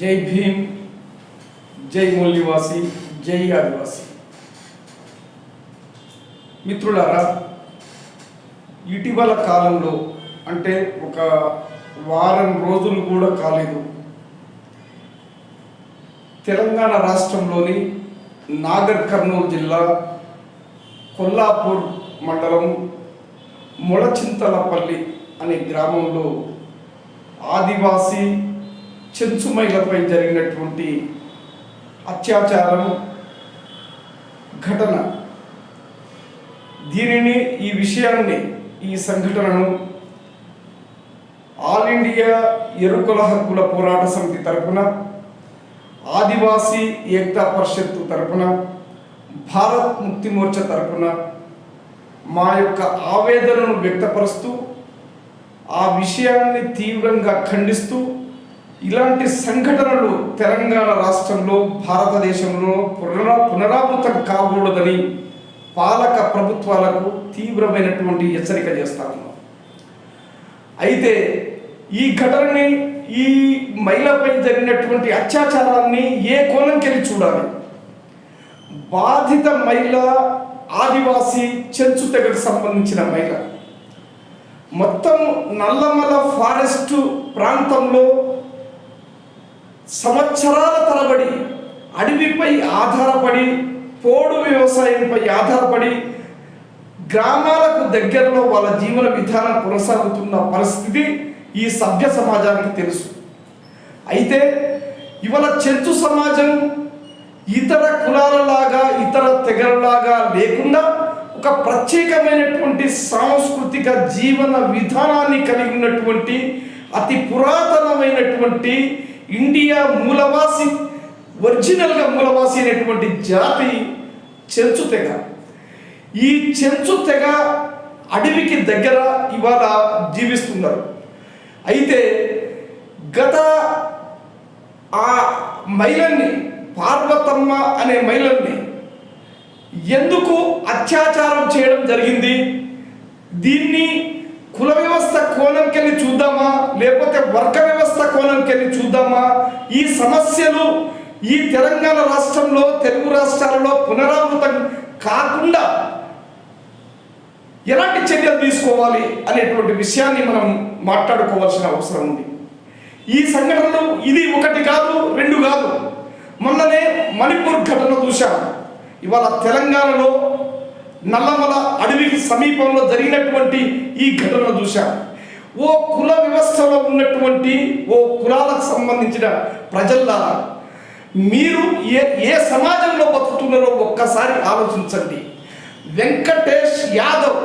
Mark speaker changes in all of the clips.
Speaker 1: జై భీమ్ జై మూల్యవాసి జై ఆదివాసి. మిత్రులారా ఇటీవల కాలంలో అంటే ఒక వారం రోజులు కూడా కాలేదు. తెలంగాణ రాష్ట్రంలోని నాగర్ కర్నూలు జిల్లా కొల్లాపూర్ మండలం మొడచింతలపల్లి అనే గ్రామంలో ఆదివాసీ చెంచుమైలపై జరిగినటువంటి అత్యాచారం ఘటన. దీనిని ఈ విషయాన్ని ఈ సంఘటనను ఆల్ ఇండియా ఎరుకుల హక్కుల పోరాట సమితి తరపున ఆదివాసీ ఏక్తా పరిషత్తు తరపున భారత్ ముక్తి మోర్చా తరపున మా యొక్క ఆవేదనను వ్యక్తపరుస్తూ ఆ విషయాన్ని తీవ్రంగా ఖండిస్తూ ఇలాంటి సంఘటనలు తెలంగాణ రాష్ట్రంలో భారతదేశంలో పునరా పునరావృతం కాకూడదని పాలక ప్రభుత్వాలకు తీవ్రమైనటువంటి హెచ్చరిక చేస్తా ఉన్నాం. అయితే ఈ ఘటనని ఈ మహిళపై జరిగినటువంటి అత్యాచారాన్ని ఏ కోణంకెళ్ళి చూడాలి? బాధిత మహిళ ఆదివాసీ చెంచు తెగకు సంబంధించిన మహిళ. మొత్తం నల్లమల ఫారెస్ట్ ప్రాంతంలో సంవత్సరాల తరబడి అడవిపై ఆధారపడి పోడు వ్యవసాయంపై ఆధారపడి గ్రామాలకు దగ్గరలో వాళ్ళ జీవన విధానం కొనసాగుతున్న పరిస్థితి ఈ సభ్య సమాజానికి తెలుసు. అయితే ఇవాళ చెంచు సమాజం ఇతర కులాలలాగా ఇతర తెగలలాగా లేకుండా ఒక ప్రత్యేకమైనటువంటి సాంస్కృతిక జీవన విధానాన్ని కలిగి ఉన్నటువంటి అతి పురాతనమైనటువంటి ఇండియా మూలవాసి ఒరిజినల్గా మూలవాసి అనేటువంటి జాతి చెంచు తెగ. ఈ చెంచు తెగ అడవికి దగ్గర ఇవాళ జీవిస్తున్నారు. అయితే గత ఆ మహిళల్ని పార్వతమ్మ అనే మహిళల్ని ఎందుకు అత్యాచారం చేయడం జరిగింది? దీన్ని కుల వ్యవస్థ కోణంకెళ్ళి చూద్దామా? లేకపోతే వర్గ వ్యవస్థ కోణంకెళ్ళి చూద్దామా? ఈ సమస్యలు ఈ తెలంగాణ రాష్ట్రంలో తెలుగు రాష్ట్రాలలో పునరావృతం కాకుండా ఎలాంటి చర్యలు తీసుకోవాలి అనేటువంటి విషయాన్ని మనం మాట్లాడుకోవాల్సిన అవసరం ఉంది. ఈ సంఘటనలు ఇది ఒకటి కాదు రెండు కాదు. మొన్ననే మణిపూర్ ఘటన చూశాం. ఇవాళ తెలంగాణలో నల్లమల అడవికి సమీపంలో జరిగినటువంటి ఈ ఘటన చూశాం. ఓ కుల వ్యవస్థలో ఉన్నటువంటి ఓ కులాలకు సంబంధించిన ప్రజల్లారా మీరు ఏ ఏ సమాజంలో బతుకుతున్నారో ఒక్కసారి ఆలోచించండి. వెంకటేష్ యాదవ్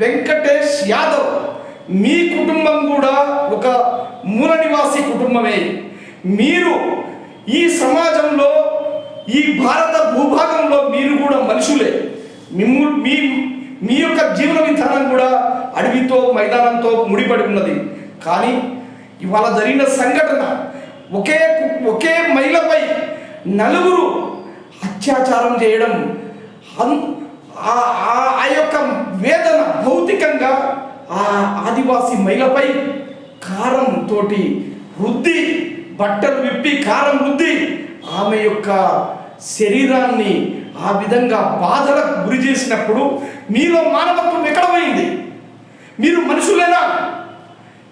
Speaker 1: వెంకటేష్ యాదవ్ మీ కుటుంబం కూడా ఒక మూల నివాసి కుటుంబమే. మీరు ఈ సమాజంలో ఈ భారత భూభాగంలో మీరు కూడా మనుషులే. మిమ్ము మీ మీ యొక్క జీవన విధానం కూడా అడవితో మైదానంతో ముడిపడి ఉన్నది. కానీ ఇవాళ జరిగిన సంఘటన ఒకే కు- ఒకే మహిళపై నలుగురు అత్యాచారం చేయడం ఆ- ఆ- ఆ యొక్క వేదన భౌతికంగా ఆ ఆదివాసీ మహిళపై కారం తోటి రుద్ది బట్టలు విప్పి కారం రుద్ది ఆమె యొక్క శరీరాన్ని ఆ విధంగా బాధలకు గురి చేసినప్పుడు మీలో మానవత్వం ఎక్కడ పోయింది? మీరు మనుషులేనా?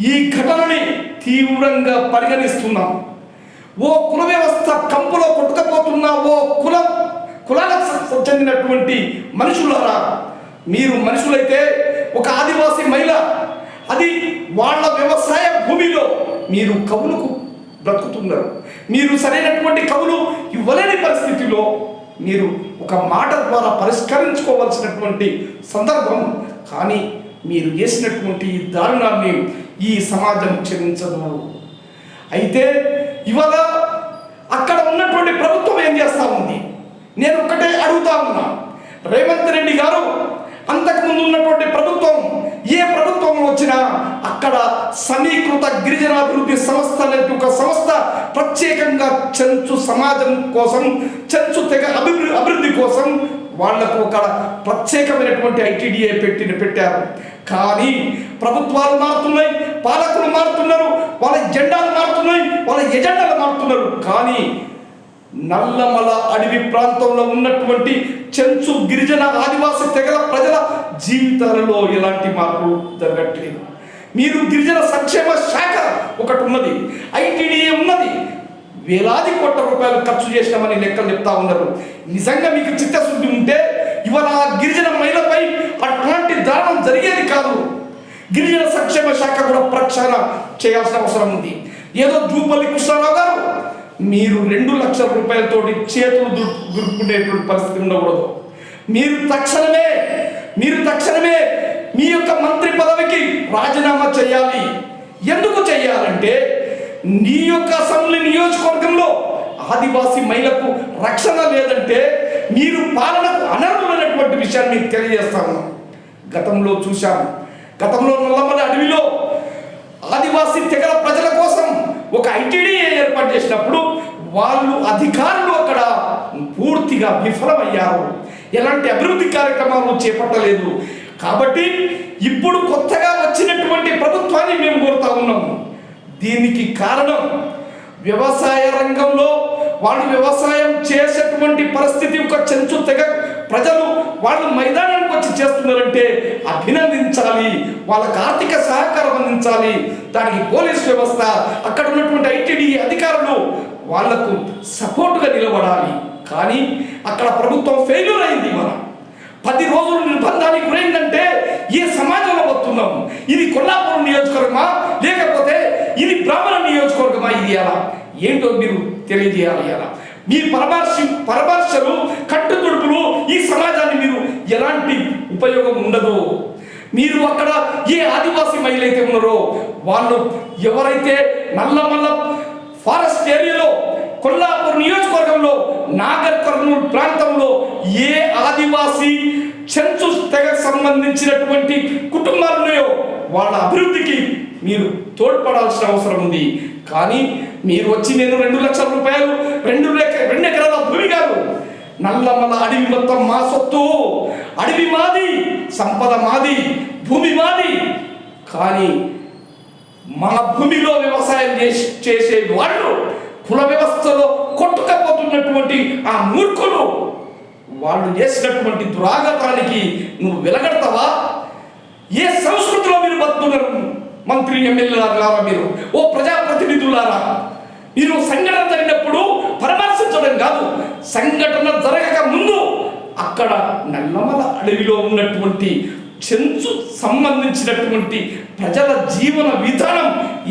Speaker 1: ఈ ఘటనని తీవ్రంగా పరిగణిస్తున్నాం. ఓ కుల వ్యవస్థ కంపులో కొట్టుకపోతున్న ఓ కుల కులాలకు చెందినటువంటి మనుషులారా మీరు మనుషులైతే ఒక ఆదివాసీ మహిళ అది వాళ్ళ వ్యవసాయ భూమిలో మీరు కవులకు బ్రతుకుతున్నారు. మీరు సరైనటువంటి కవులు ఇవ్వలేని పరిస్థితిలో మీరు ఒక మాట ద్వారా పరిష్కరించుకోవాల్సినటువంటి సందర్భం. కానీ మీరు చేసినటువంటి ఈ దారుణాన్ని ఈ సమాజం క్షమించదు. అయితే ఇవాళ అక్కడ ఉన్నటువంటి ప్రభుత్వం ఏం చేస్తా ఉంది? నేను ఒక్కటే అడుగుతా ఉన్నా. రేవంత్ రెడ్డి గారు అంతకుముందు ఉన్నటువంటి ప్రభుత్వం ఏ ప్రభుత్వం వచ్చినా అక్కడ సమీకృత గిరిజనాభివృద్ధి సంస్థ అనేది ఒక సంస్థ ప్రత్యేకంగా చెంచు సమాజం కోసం చెంచు తెగ అభివృద్ధి అభివృద్ధి కోసం వాళ్ళకు ఒక ప్రత్యేకమైనటువంటి ఐటీడీఏ పెట్టిన పెట్టారు. కానీ ప్రభుత్వాలు మారుతున్నాయి పాలకులు మారుతున్నారు వాళ్ళ జెండాలు మారుతున్నాయి వాళ్ళ ఎజెండాలు మారుతున్నారు. కానీ నల్లమల అడవి ప్రాంతంలో ఉన్నటువంటి చెంచు గిరిజన ఆదివాసి తెగల ప్రజల జీవితాలలో ఎలాంటి మార్పు జరగట్లేదు. మీరు గిరిజన సంక్షేమ శాఖ ఒకటి ఉన్నది ఐటీడీఏ ఉన్నది. వేలాది కోట్ల రూపాయలు ఖర్చు చేసినామని లెక్కలు చెప్తా ఉన్నారు. నిజంగా మీకు చిత్తశుద్ధి గిరిజన సంక్షేమ శాఖ కూడా ప్రక్షాళన చేయాల్సిన అవసరం ఉంది. ఏదో జూపల్లి కృష్ణారావు గారు మీరు రెండు లక్షల రూపాయలతోటి చేతులు దుర్- పరిస్థితి ఉండకూడదు. మీరు తక్షణమే మీరు తక్షణమే మీ యొక్క మంత్రి పదవికి రాజీనామా చేయాలి. ఎందుకు చేయాలంటే నీ యొక్క అసెంబ్లీ నియోజకవర్గంలో ఆదివాసీ మహిళకు రక్షణ లేదంటే మీరు పాలనకు అనర్హులైనటువంటి విషయాన్ని మీకు గతంలో చూశాము గతంలో నల్లమల అడవిలో ఆదివాసీ తెగల ప్రజల కోసం ఒక ఐటీడీ ఏర్పాటు చేసినప్పుడు వాళ్ళు అధికారులు అక్కడ పూర్తిగా విఫలమయ్యారు. ఎలాంటి అభివృద్ధి కార్యక్రమాలు చేపట్టలేదు. కాబట్టి ఇప్పుడు కొత్తగా వచ్చినటువంటి ప్రభుత్వాన్ని మేము కోరుతా ఉన్నాము దీనికి కారణం వ్యవసాయ రంగంలో వాళ్ళు వ్యవసాయం చేసేటువంటి పరిస్థితి ఒక చెంచు తెగ ప్రజలు వాళ్ళు మైదానానికి వచ్చి చేస్తున్నారంటే అభినందించాలి. వాళ్ళకి ఆర్థిక సహకారం అందించాలి. దానికి పోలీస్ వ్యవస్థ అక్కడ ఉన్నటువంటి ఐటీడీ అధికారులు వాళ్ళకు సపోర్టుగా నిలబడాలి. కానీ అక్కడ ప్రభుత్వం ఫెయిల్యూర్ అయింది మనం పది రోజులు నిర్బంధానికి గురైందంటే ఈ సమాజంలో వస్తున్నాం ఇది కొల్లాపురం నియోజకవర్గమా? లేకపోతే ఇది బ్రాహ్మణ నియోజకవర్గమా? ఇది ఎలా? ఏంటో మీరు తెలియజేయాలి ఎలా? మీ పరమర్శి పరమర్శలు కట్టుతుడుపులు ఈ సమాజాన్ని మీరు ఎలాంటి ఉపయోగం ఉండదు. మీరు అక్కడ ఏ ఆదివాసీ మహిళ అయితే ఉన్నారో వాళ్ళు ఎవరైతే నల్లమల్ల ఫారెస్ట్ ఏరియాలో కొల్లాపూర్ నియోజకవర్గంలో నాగర్ కర్నూలు ప్రాంతంలో ఏ ఆదివాసీ చెంచు తెగకు సంబంధించినటువంటి కుటుంబాలున్నాయో వాళ్ళ అభివృద్ధికి మీరు తోడ్పడాల్సిన అవసరం ఉంది. కానీ మీరు వచ్చి నేను రెండు లక్షల రూపాయలు రెండు రెండు ఎకరాల భూమి కాదు నల్లమల అడవి మొత్తం మా సొత్తు. అడవి మాది సంపద మాది భూమి మాది. కానీ మన భూమిలో వ్యవసాయం చేసి చేసే వాళ్ళు కుల వ్యవస్థలో కొట్టుకపోతున్నటువంటి ఆ మూర్ఖులు. వాళ్ళు చేసినటువంటి దురాగతానికి నువ్వు వెలగడతావా? ఏ సంస్కృతిలో మీరు బతున్నారు మంత్రి ఎమ్మెల్యేలారా మీరు? ఓ ప్రజాప్రతినిధులారా? మీరు సంఘటన జరిగినప్పుడు పరామర్శించడం కాదు. సంఘటన జరగక ముందు అక్కడ నల్లమల అడవిలో ఉన్నటువంటి చెంచు సంబంధించినటువంటి ప్రజల జీవన విధానం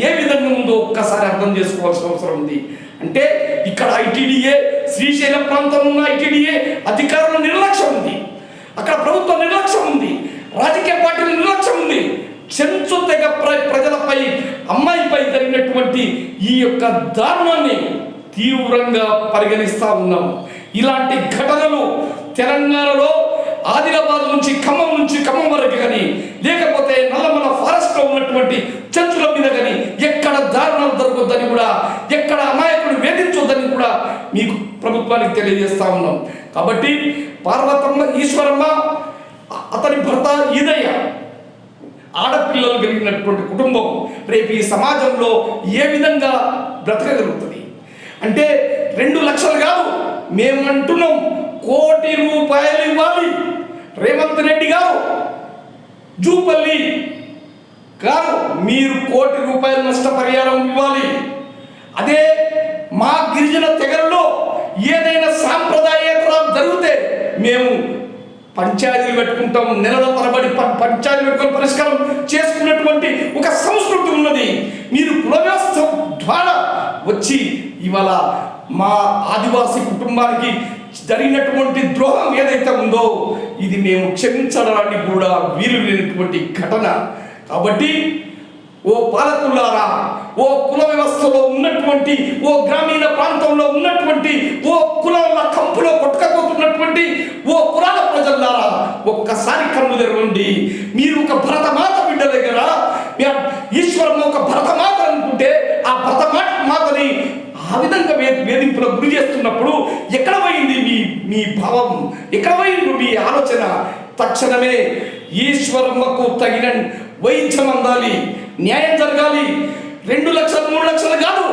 Speaker 1: ఏ విధంగా ఉందో ఒక్కసారి అర్థం చేసుకోవాల్సిన అవసరం ఉంది. అంటే ఇక్కడ ఐటీడీఏ శ్రీశైలం ప్రాంతంలో ఉన్న ఐటీడీఏ అధికారుల నిర్లక్ష్యం ఉంది. అక్కడ ప్రభుత్వ నిర్లక్ష్యం ఉంది. రాజకీయ పార్టీల నిర్లక్ష్యం ఉంది. చెంచు తెగ ప్ర- ప్రజలపై అమ్మాయిపై జరిగినటువంటి ఈ యొక్క దారుణాన్ని తీవ్రంగా పరిగణిస్తా ఉన్నాం. ఇలాంటి ఘటనలు తెలంగాణలో ఆదిలాబాద్ నుంచి ఖమ్మం నుంచి ఖమ్మం వరకు కానీ లేకపోతే నల్లమల ఫారెస్ట్లో ఉన్నటువంటి చెంచుల మీద కానీ ఎక్కడ దారుణాలు దొరకొద్దని కూడా ఎక్కడ అమాయకుడు వేధించొద్దని కూడా మీకు ప్రభుత్వానికి తెలియజేస్తా ఉన్నాం. కాబట్టి పార్వతమ్మ ఈశ్వరమ్మ అతని భర్త ఈదయ్య ఆడపిల్లలు కలిగినటువంటి కుటుంబం రేపు ఈ సమాజంలో ఏ విధంగా బ్రతకగలుగుతుంది? అంటే రెండు లక్షలు కాదు మేము అంటున్నాం కోటి రూపాయలు ఇవ్వాలి. రేవంత్ రెడ్డి గారు జూపల్లి గారు మీరు కోటి రూపాయలు నష్టపరిహారం ఇవ్వాలి. అదే మా గిరి పంచాయతీలు పెట్టుకుంటాం నెలల తరబడి పంచాయతీలు పెట్టుకొని పరిష్కారం చేసుకున్నటువంటి ఒక సంస్కృతి ఉన్నది. మీరు కుల వ్యవస్థ ద్వారా వచ్చి ఇవాళ మా ఆదివాసీ కుటుంబానికి జరిగినటువంటి ద్రోహం ఏదైతే ఉందో ఇది మేము క్షమించడానికి కూడా వీలు లేనటువంటి ఘటన. కాబట్టి ఓ పాలకులారా ఓ కుల వ్యవస్థలో ఉన్నటువంటి ఓ గ్రామీణ ప్రాంతంలో ఉన్నటువంటి ఓ కులాల కంపులో కొట్టుకపోతున్నటువంటి ఓ కులాల ప్రజల్లారా ఒక్కసారి కన్ను తెరవండి. మీరు ఒక భరతమాత బిడ్డ దగ్గర ఈశ్వరం ఒక భరతమాత అనుకుంటే ఆ భరతమాత మాతని ఆ విధంగా వే వేధింపులకు గురి చేస్తున్నప్పుడు ఎక్కడ పోయింది మీ మీ భావం? ఎక్కడ పోయింది మీ ఆలోచన? తక్షణమే ఈశ్వరమ్మకు తగిన వైద్యం అందాలి న్యాయం జరగాలి రెండు లక్షలు మూడు లక్షలు కాదు.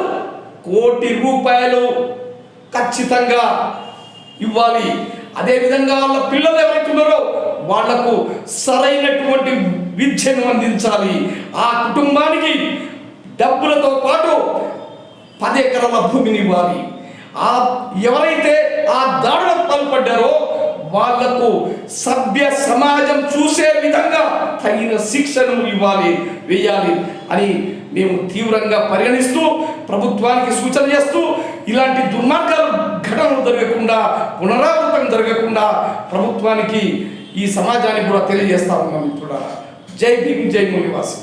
Speaker 1: కోటి రూపాయలు ఖచ్చితంగా ఇవ్వాలి. అదేవిధంగా వాళ్ళ పిల్లలు ఎవరైతున్నారో వాళ్ళకు సరైనటువంటి విద్యను అందించాలి. ఆ కుటుంబానికి డబ్బులతో పాటు పది ఎకరాల భూమిని ఇవ్వాలి. ఆ ఎవరైతే ఆ దాడులకు పాల్పడ్డారో వాళ్ళకు సభ్య సమాజం చూసే తగిన శిక్షను ఇవ్వాలి వేయాలి అని మేము తీవ్రంగా పరిగణిస్తూ ప్రభుత్వానికి సూచన చేస్తూ ఇలాంటి దుర్మార్గాలు ఘటనలు జరగకుండా పునరావృతం జరగకుండా ప్రభుత్వానికి ఈ సమాజానికి కూడా తెలియజేస్తా ఉన్నాం మిత్రులారా. జై భీమ్ జై మూలివాసి